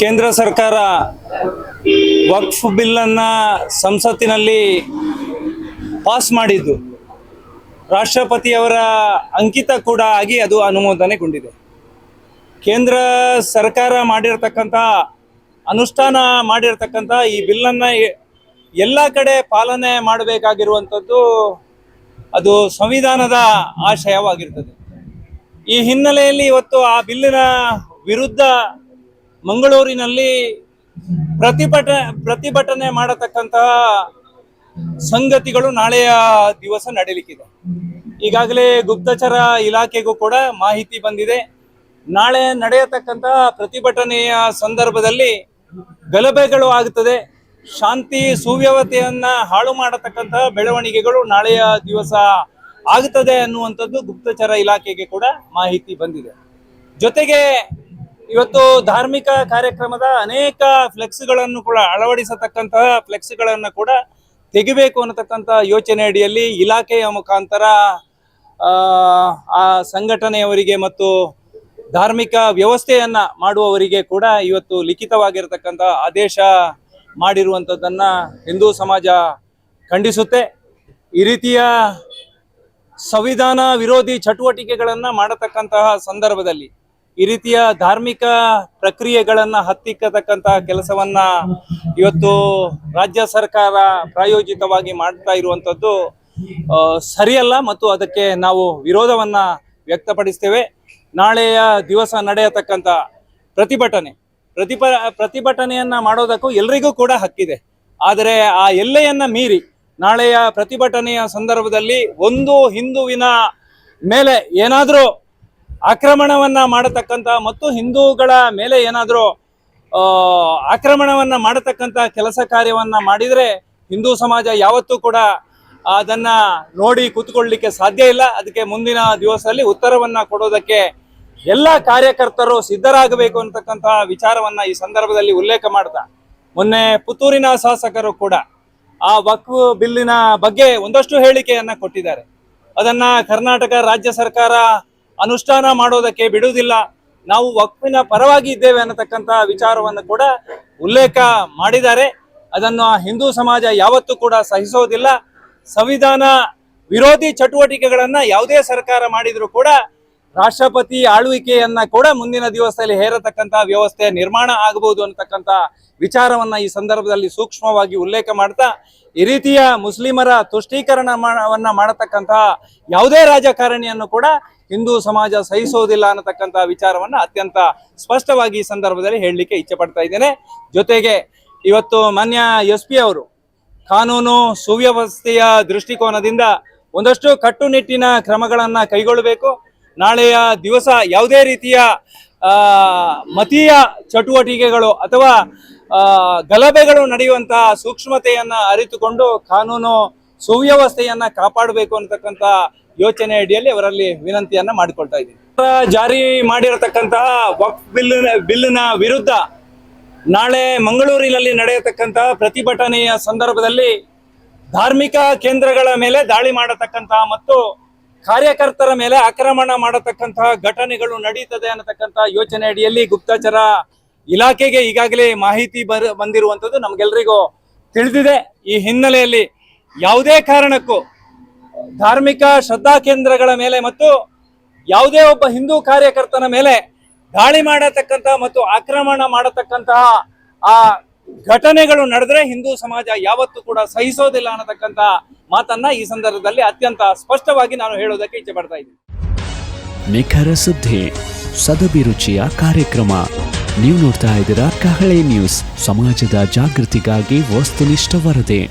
ಕೇಂದ್ರ ಸರ್ಕಾರ ವಕ್ಫ್ ಬಿಲ್ಲನ್ನು ಸಂಸತ್ತಿನಲ್ಲಿ ಪಾಸ್ ಮಾಡಿದ್ದು. ರಾಷ್ಟ್ರಪತಿಯವರ ಅಂಕಿತ ಕೂಡ ಆಗಿ ಅದು ಅನುಮೋದನೆಗೊಂಡಿದೆ. ಕೇಂದ್ರ ಸರ್ಕಾರ ಮಾಡಿರ್ತಕ್ಕಂಥ, ಅನುಷ್ಠಾನ ಮಾಡಿರ್ತಕ್ಕಂಥ ಈ ಬಿಲ್ಲನ್ನು ಎಲ್ಲ ಕಡೆ ಪಾಲನೆ ಮಾಡಬೇಕಾಗಿರುವಂಥದ್ದು ಅದು ಸಂವಿಧಾನದ ಆಶಯವಾಗಿರ್ತದೆ. ಈ ಹಿನ್ನೆಲೆಯಲ್ಲಿ ಇವತ್ತು ಆ ಬಿಲ್ಲಿನ ವಿರುದ್ಧ ಮಂಗಳೂರಿನಲ್ಲಿ ಪ್ರತಿಭಟ ಪ್ರತಿಭಟನೆ ಮಾಡತಕ್ಕಂತಹ ಸಂಗತಿಗಳು ನಾಳೆಯ ದಿವಸ ನಡೀಲಿಕ್ಕಿದೆ. ಈಗಾಗಲೇ ಗುಪ್ತಚರ ಇಲಾಖೆಗೂ ಕೂಡ ಮಾಹಿತಿ ಬಂದಿದೆ. ನಾಳೆ ನಡೆಯತಕ್ಕಂತಹ ಪ್ರತಿಭಟನೆಯ ಸಂದರ್ಭದಲ್ಲಿ ಗಲಭೆಗಳು ಆಗುತ್ತದೆ ಶಾಂತಿ ಸುವ್ಯವಸ್ಥೆಯನ್ನ ಹಾಳು ಮಾಡತಕ್ಕಂತಹ ಬೆಳವಣಿಗೆಗಳು ನಾಳೆಯ ದಿವಸ ಆಗುತ್ತದೆ ಅನ್ನುವಂಥದ್ದು ಗುಪ್ತಚರ ಇಲಾಖೆಗೆ ಕೂಡ ಮಾಹಿತಿ ಬಂದಿದೆ. ಜೊತೆಗೆ ಇವತ್ತು ಧಾರ್ಮಿಕ ಕಾರ್ಯಕ್ರಮದ ಅನೇಕ ಫ್ಲೆಕ್ಸ್ಗಳನ್ನು ಕೂಡ ಅಳವಡಿಸತಕ್ಕಂತಹ ಫ್ಲೆಕ್ಸ್ಗಳನ್ನು ಕೂಡ ತೆಗಿಬೇಕು ಅನ್ನತಕ್ಕಂಥ ಯೋಚನೆ ಅಡಿಯಲ್ಲಿ ಇಲಾಖೆಯ ಮುಖಾಂತರ ಆ, ಸಂಘಟನೆಯವರಿಗೆ ಮತ್ತು ಧಾರ್ಮಿಕ ವ್ಯವಸ್ಥೆಯನ್ನ ಮಾಡುವವರಿಗೆ ಕೂಡ ಇವತ್ತು ಲಿಖಿತವಾಗಿರತಕ್ಕಂಥ ಆದೇಶ ಮಾಡಿರುವಂಥದ್ದನ್ನ ಹಿಂದೂ ಸಮಾಜ ಖಂಡಿಸುತ್ತೆ. ಈ ರೀತಿಯ ಸಂವಿಧಾನ ವಿರೋಧಿ ಚಟುವಟಿಕೆಗಳನ್ನು ಮಾಡತಕ್ಕಂತಹ ಸಂದರ್ಭದಲ್ಲಿ ಈ ರೀತಿಯ ಧಾರ್ಮಿಕ ಪ್ರಕ್ರಿಯೆಗಳನ್ನ ಹತ್ತಿಕ್ಕತಕ್ಕಂತ ಕೆಲಸವನ್ನ ಇವತ್ತು ರಾಜ್ಯ ಸರ್ಕಾರ ಪ್ರಾಯೋಜಿತವಾಗಿ ಮಾಡ್ತಾ ಇರುವಂತದ್ದು ಸರಿಯಲ್ಲ ಮತ್ತು ಅದಕ್ಕೆ ನಾವು ವಿರೋಧವನ್ನ ವ್ಯಕ್ತಪಡಿಸ್ತೇವೆ. ನಾಳೆಯ ದಿವಸ ನಡೆಯತಕ್ಕಂತ ಪ್ರತಿಭಟನೆ ಪ್ರತಿಭ ಪ್ರತಿಭಟನೆಯನ್ನ ಮಾಡೋದಕ್ಕೂ ಎಲ್ರಿಗೂ ಕೂಡ ಹಕ್ಕಿದೆ. ಆದರೆ ಆ ಎಲ್ಲೆಯನ್ನ ಮೀರಿ ನಾಳೆಯ ಪ್ರತಿಭಟನೆಯ ಸಂದರ್ಭದಲ್ಲಿ ಒಂದು ಹಿಂದುವಿನ ಮೇಲೆ ಏನಾದರೂ ಆಕ್ರಮಣವನ್ನ ಮಾಡತಕ್ಕಂತ ಮತ್ತು ಹಿಂದೂಗಳ ಮೇಲೆ ಏನಾದರೂ ಆಕ್ರಮಣವನ್ನ ಮಾಡತಕ್ಕಂತ ಕೆಲಸ ಕಾರ್ಯವನ್ನ ಮಾಡಿದ್ರೆ ಹಿಂದೂ ಸಮಾಜ ಯಾವತ್ತೂ ಕೂಡ ಅದನ್ನ ನೋಡಿ ಕೂತ್ಕೊಳ್ಳಿಕ್ಕೆ ಸಾಧ್ಯ ಇಲ್ಲ. ಅದಕ್ಕೆ ಮುಂದಿನ ದಿವಸದಲ್ಲಿ ಉತ್ತರವನ್ನ ಕೊಡೋದಕ್ಕೆ ಎಲ್ಲ ಕಾರ್ಯಕರ್ತರು ಸಿದ್ಧರಾಗಬೇಕು ಅಂತಕ್ಕಂತಹ ವಿಚಾರವನ್ನ ಈ ಸಂದರ್ಭದಲ್ಲಿ ಉಲ್ಲೇಖ ಮಾಡ್ತಾ ಮೊನ್ನೆ ಪುತ್ತೂರಿನ ಶಾಸಕರು ಕೂಡ ಆ ವಕ್ಫ್ ಬಿಲ್ಲಿನ ಬಗ್ಗೆ ಒಂದಷ್ಟು ಹೇಳಿಕೆಯನ್ನ ಕೊಟ್ಟಿದ್ದಾರೆ. ಅದನ್ನ ಕರ್ನಾಟಕ ರಾಜ್ಯ ಸರ್ಕಾರ ಅನುಷ್ಠಾನ ಮಾಡೋದಕ್ಕೆ ಬಿಡುವುದಿಲ್ಲ. ನಾವು ವಕ್ಫಿನ ಪರವಾಗಿ ಇದ್ದೇವೆ ಅನ್ನತಕ್ಕಂಥ ವಿಚಾರವನ್ನು ಕೂಡ ಉಲ್ಲೇಖ ಮಾಡಿದ್ದಾರೆ. ಅದನ್ನು ಹಿಂದೂ ಸಮಾಜ ಯಾವತ್ತೂ ಕೂಡ ಸಹಿಸೋದಿಲ್ಲ. ಸಂವಿಧಾನ ವಿರೋಧಿ ಚಟುವಟಿಕೆಗಳನ್ನ ಯಾವುದೇ ಸರ್ಕಾರ ಮಾಡಿದ್ರು ಕೂಡ ರಾಷ್ಟ್ರಪತಿ ಆಳ್ವಿಕೆಯನ್ನ ಕೂಡ ಮುಂದಿನ ದಿವಸದಲ್ಲಿ ಹೇರತಕ್ಕಂತ ವ್ಯವಸ್ಥೆ ನಿರ್ಮಾಣ ಆಗಬಹುದು ಅನ್ನತಕ್ಕಂತ ವಿಚಾರವನ್ನ ಈ ಸಂದರ್ಭದಲ್ಲಿ ಸೂಕ್ಷ್ಮವಾಗಿ ಉಲ್ಲೇಖ ಮಾಡ್ತಾ, ಈ ರೀತಿಯ ಮುಸ್ಲಿಮರ ತುಷ್ಟೀಕರಣವನ್ನ ಮಾಡತಕ್ಕಂತಹ ಯಾವುದೇ ರಾಜಕಾರಣಿಯನ್ನು ಕೂಡ ಹಿಂದೂ ಸಮಾಜ ಸಹಿಸೋದಿಲ್ಲ ಅನ್ನತಕ್ಕಂತ ವಿಚಾರವನ್ನ ಅತ್ಯಂತ ಸ್ಪಷ್ಟವಾಗಿ ಈ ಸಂದರ್ಭದಲ್ಲಿ ಹೇಳಲಿಕ್ಕೆ ಇಚ್ಛೆ ಪಡ್ತಾ ಇದ್ದೇನೆ. ಜೊತೆಗೆ ಇವತ್ತು ಮಾನ್ಯ ಎಸ್ ಪಿ ಅವರು ಕಾನೂನು ಸುವ್ಯವಸ್ಥೆಯ ದೃಷ್ಟಿಕೋನದಿಂದ ಒಂದಷ್ಟು ಕಟ್ಟುನಿಟ್ಟಿನ ಕ್ರಮಗಳನ್ನ ಕೈಗೊಳ್ಳಬೇಕು. ನಾಳೆಯ ದಿವಸ ಯಾವುದೇ ರೀತಿಯ ಮತೀಯ ಚಟುವಟಿಕೆಗಳು ಅಥವಾ ಗಲಭೆಗಳು ನಡೆಯುವಂತಹ ಸೂಕ್ಷ್ಮತೆಯನ್ನ ಅರಿತುಕೊಂಡು ಕಾನೂನು ಸುವ್ಯವಸ್ಥೆಯನ್ನ ಕಾಪಾಡಬೇಕು ಅನ್ನತಕ್ಕಂಥ ಯೋಚನೆ ಅಡಿಯಲ್ಲಿ ಅವರಲ್ಲಿ ವಿನಂತಿಯನ್ನ ಮಾಡಿಕೊಳ್ತಾ ಇದ್ದೀನಿ. ಜಾರಿ ಮಾಡಿರತಕ್ಕಂತಹ ವಕ್ ಬಿಲ್ಲಿನ ಬಿಲ್ನ ವಿರುದ್ಧ ನಾಳೆ ಮಂಗಳೂರಿನಲ್ಲಿ ನಡೆಯತಕ್ಕಂತಹ ಪ್ರತಿಭಟನೆಯ ಸಂದರ್ಭದಲ್ಲಿ ಧಾರ್ಮಿಕ ಕೇಂದ್ರಗಳ ಮೇಲೆ ದಾಳಿ ಮಾಡತಕ್ಕಂತಹ ಮತ್ತು ಕಾರ್ಯಕರ್ತರ ಮೇಲೆ ಆಕ್ರಮಣ ಮಾಡತಕ್ಕಂತಹ ಘಟನೆಗಳು ನಡೀತದೆ ಅನ್ನತಕ್ಕಂತಹ ಯೋಚನೆ ಅಡಿಯಲ್ಲಿ ಗುಪ್ತಚರ ಇಲಾಖೆಗೆ ಈಗಾಗಲೇ ಮಾಹಿತಿ ಬರ, ಬಂದಿರುವಂಥದ್ದು ನಮಗೆಲ್ಲರಿಗೂ ತಿಳಿದಿದೆ. ಈ ಹಿನ್ನೆಲೆಯಲ್ಲಿ ಯಾವುದೇ ಕಾರಣಕ್ಕೂ ಧಾರ್ಮಿಕ ಶ್ರದ್ಧಾ ಕೇಂದ್ರಗಳ ಮೇಲೆ ಮತ್ತು ಯಾವುದೇ ಒಬ್ಬ ಹಿಂದೂ ಕಾರ್ಯಕರ್ತನ ಮೇಲೆ ದಾಳಿ ಮಾಡತಕ್ಕಂತಹ ಮತ್ತು ಆಕ್ರಮಣ ಮಾಡತಕ್ಕಂತಹ ಆ ಘಟನೆಗಳು ನಡೆದ್ರೆ ಹಿಂದೂ ಸಮಾಜ ಯಾವತ್ತೂ ಕೂಡ ಸಹಿಸೋದಿಲ್ಲ ಅನ್ನತಕ್ಕಂತ ಮಾತನ್ನ ಈ ಸಂದರ್ಭದಲ್ಲಿ ಅತ್ಯಂತ ಸ್ಪಷ್ಟವಾಗಿ ನಾನು ಹೇಳೋದಕ್ಕೆ ಇಚ್ಛೆ ಪಡ್ತಾ ಇದ್ದೀನಿ. ನಿಖರ ಸುದ್ದಿ ಸದಭಿರುಚಿಯ ಕಾರ್ಯಕ್ರಮ. ನೀವು ನೋಡ್ತಾ ಇದ್ದೀರಾ ಕಹಳೆ ನ್ಯೂಸ್, ಸಮಾಜದ ಜಾಗೃತಿಗಾಗಿ ವಸ್ತುನಿಷ್ಠ ವರದಿ.